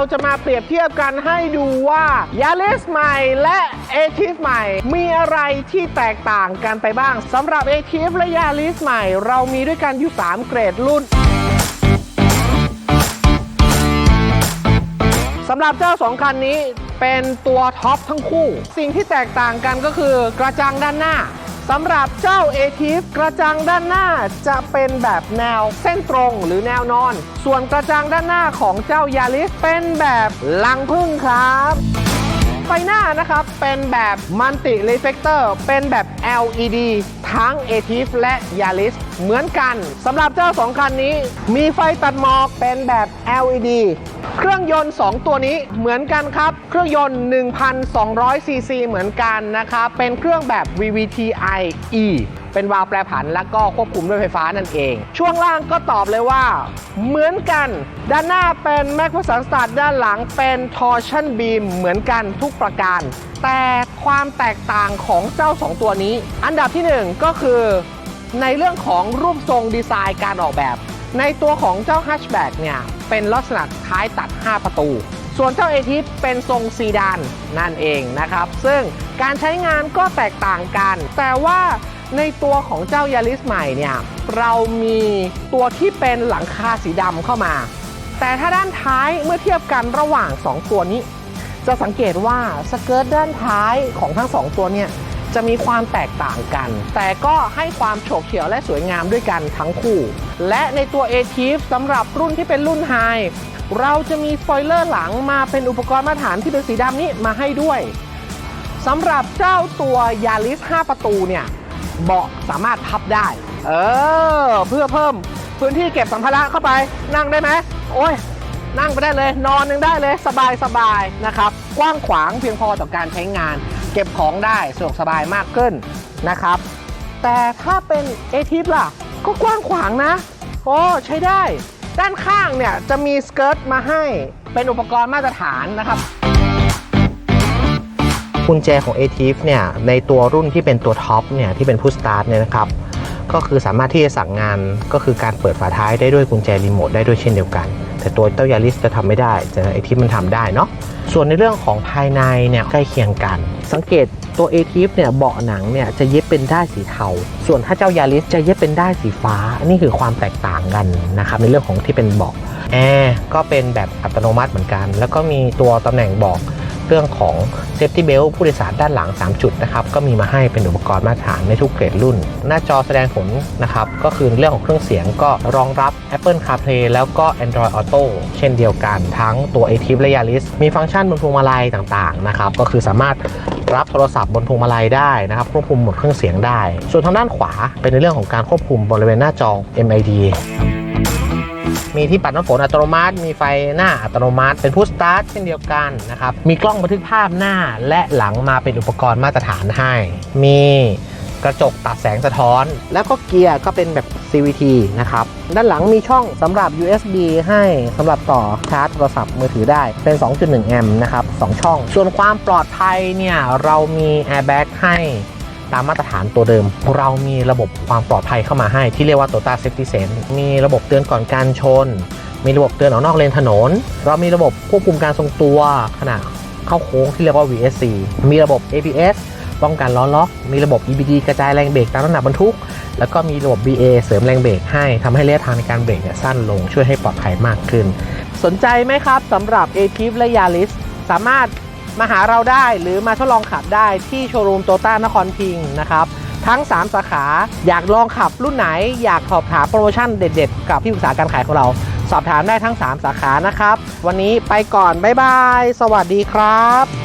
ราจะมาเปรียบเทียบกันให้ดูว่า Yaris ใหม่และ a t i v ใหม่ มีอะไรที่แตกต่างกันไปบ้างสำหรับ a t i v และ Yaris ใหม่ เรามีด้วยกันอยู่ 3 เกรดรุ่นสำหรับเจ้าสองคันนี้เป็นตัวท็อปทั้งคู่ สิ่งที่แตกต่างกันก็คือกระจังด้านหน้า สำหรับเจ้า a t i v กระจังด้านหน้าจะเป็นแบบแนวเส้นตรงหรือแนวนอน ส่วนกระจังด้านหน้าของเจ้ายาริสเป็นแบบลังพึ่งครับ ฟหน้านะครับ เป็นแบบมัลติรีเฟกเตอร์เป็นแบบ LED ทั้ง a t i ฟและ Yaris เหมือนกันสำหรับเจ้าสองคันนี้ มีไฟตัดหมอกเป็นแบบ LED เครื่องยนต์ 2 ตัวนี้เหมือนกันครับ เครื่องยนต์ 1,200ซีซีเหมือนกันนะครับ เป็นเครื่องแบบ VVTi E เป็นวาล์วแปรผัน และก็ควบคุมด้วยไฟฟ้านั่นเอง ช่วงล่างก็ตอบเลยว่า เหมือนกัน ด้านหน้าเป็นแม็ก p สันสตาร์ด้านหลังเป็น Torsion Beam เหมือนกันทุกประการ แต่ความแตกต่างของเจ้า 2 ตัวนี้ อันดับที่ 1 ก็คือ ในเรื่องของรูปทรงดีไซน์การออกแบบ ในตัวของเจ้า Hatchback เนี่ย เป็นลักษณะท้ายตัด 5 ประตูส่วนเจ้าเอทิเป็นทรงซีดานนั่นเองนะครับ ซึ่งการใช้งานก็แตกต่างกัน แต่ว่า ในตัวของเจ้ายาริสใหม่เนี่ยเรามีตัวที่เป็นหลังคาสีดำเข้ามา แต่ถ้าด้านท้ายเมื่อเทียบกันระหว่าง 2 ตัวนี้ จะสังเกตว่าสเกิร์ตด้านท้ายของทั้ง 2 ตัวเนี่ยจะมีความแตกต่างกัน แต่ก็ให้ความโฉบเฉี่ยวและสวยงามด้วยกันทั้งคู่ และในตัว a t i v สำหรับรุ่นที่เป็นรุ่นไฮเราจะมีสปอยเลอร์หลังมาเป็นอุปกรณ์มาตรฐานที่เป็นสีดำนี้มาให้ด้วยสำหรับเจ้าตัวยาริส 5 ประตูเนี่ย เบาะสามารถพับได้ เออ เพื่อเพิ่มพื้นที่เก็บสัมภาระเข้าไป นั่งได้ไหมโอ้ย นั่งไปได้เลย นอนยังได้เลยสบายสบายนะครับ กว้างขวางเพียงพอต่อการใช้งาน เก็บของได้สะดวกสบายมากขึ้นนะครับ แต่ถ้าเป็นเอทิปล่ะ ก็กว้างขวางนะ โอ้ใช้ได้ ด้านข้างเนี่ยจะมีสเกิร์ตมาให้เป็นอุปกรณ์มาตรฐานนะครับ กุญแจของ a t i v เนี่ยในตัวรุ่นที่เป็นตัวท็อปเนี่ยที่เป็นพุชสตาร์ทเนี่ยนะครับก็คือสามารถที่จะสั่งงานก็คือการเปิดฝาท้ายได้ด้วยกุญแจรีโมทได้ด้วยเช่นเดียวกัน แต่ตัวเต้ายาริสจะทำไม่ได้แต่ไอทิฟมันทำได้เนาะส่วนในเรื่องของภายในเนี่ยใกล้เคียงกัน สังเกตตัว a t i v เนี่ยเบาะหนังเนี่ยจะเย็บเป็นด้ายสีเทา ส่วนถ้าเจ้ายาริสจะเย็บเป็นด้ายสีฟ้า นี่คือความแตกต่างกันนะครับในเรื่องของที่เป็นเบาะแอร์ก็เป็นแบบอัตโนมัติเหมือนกัน แล้วก็มีตัวตำแหน่งเบอก เรื่องของ Safety Belt ผู้โดยสารด้านหลัง 3 จุดนะครับก็มีมาให้เป็นอุปกรณ์มาตรฐานในทุกเกรดรุ่น หน้าจอแสดงผลนะครับก็คือเรื่องของเครื่องเสียงก็รองรับ Apple CarPlay แล้วก็ Android Auto เช่นเดียวกันทั้งตัว a t i v และ Yaris มีฟังก์ชันบนพวงมาลัยต่างๆนะครับก็คือสามารถรับโทรศัพท์บนพวงมาลัยได้นะครับควบคุมหมดเครื่องเสียงได้ ส่วนทางด้านขวาเป็นในเรื่องของการควบคุมบริเวณหน้าจอ MID มีที่ปัดน้ำฝนอัตโนมัติ มีไฟหน้าอัตโนมัติ เป็นพุชสตาร์ทเช่นเดียวกันนะครับ มีกล้องบันทึกภาพหน้าและหลังมาเป็นอุปกรณ์มาตรฐานให้ มีกระจกตัดแสงสะท้อน แล้วก็เกียร์ก็เป็นแบบ CVT นะครับ ด้านหลังมีช่องสำหรับ USB ให้สำหรับต่อชาร์จโทรศัพท์มือถือได้เป็น 2.1 แอมป์นะครับ 2 ช่อง ส่วนความปลอดภัยเนี่ย เรามี Airbag ให้ ตามมาตรฐานตัวเดิม เรามีระบบความปลอดภัยเข้ามาให้ที่เรียกว่า t o t a Safety Sense มีระบบเตือนก่อนการชน มีระบบเตือนออกนอกเลนถนน เรามีระบบควบคุมการทรงตัวขณะเข้าโค้งที่เรียกว่า VSC มีระบบ ABS ป้องกันล้อล็อก มีระบบ EBD กระจายแรงเบรกตามน้ำหนักบรรทุก แล้วก็มีระบบ BA เสริมแรงเบรกให้ทำให้ระยะทางในการเบรกเนี่ยสั้นลงช่วยให้ปลอดภัยมากขึ้น สนใจไหมครับสำหรับ a t i v และ Yaris สามารถ มาหาเราได้หรือมาทดลองขับได้ที่โชว์รูมโตต้านครพิงค์นะครับ ทั้ง 3 สาขาอยากลองขับรุ่นไหน อยากสอบถามโปรโมชั่นเด็ดๆ กับที่ปรึกษาการขายของเรา สอบถามได้ทั้ง 3 สาขานะครับ วันนี้ไปก่อน บ๊ายบาย สวัสดีครับ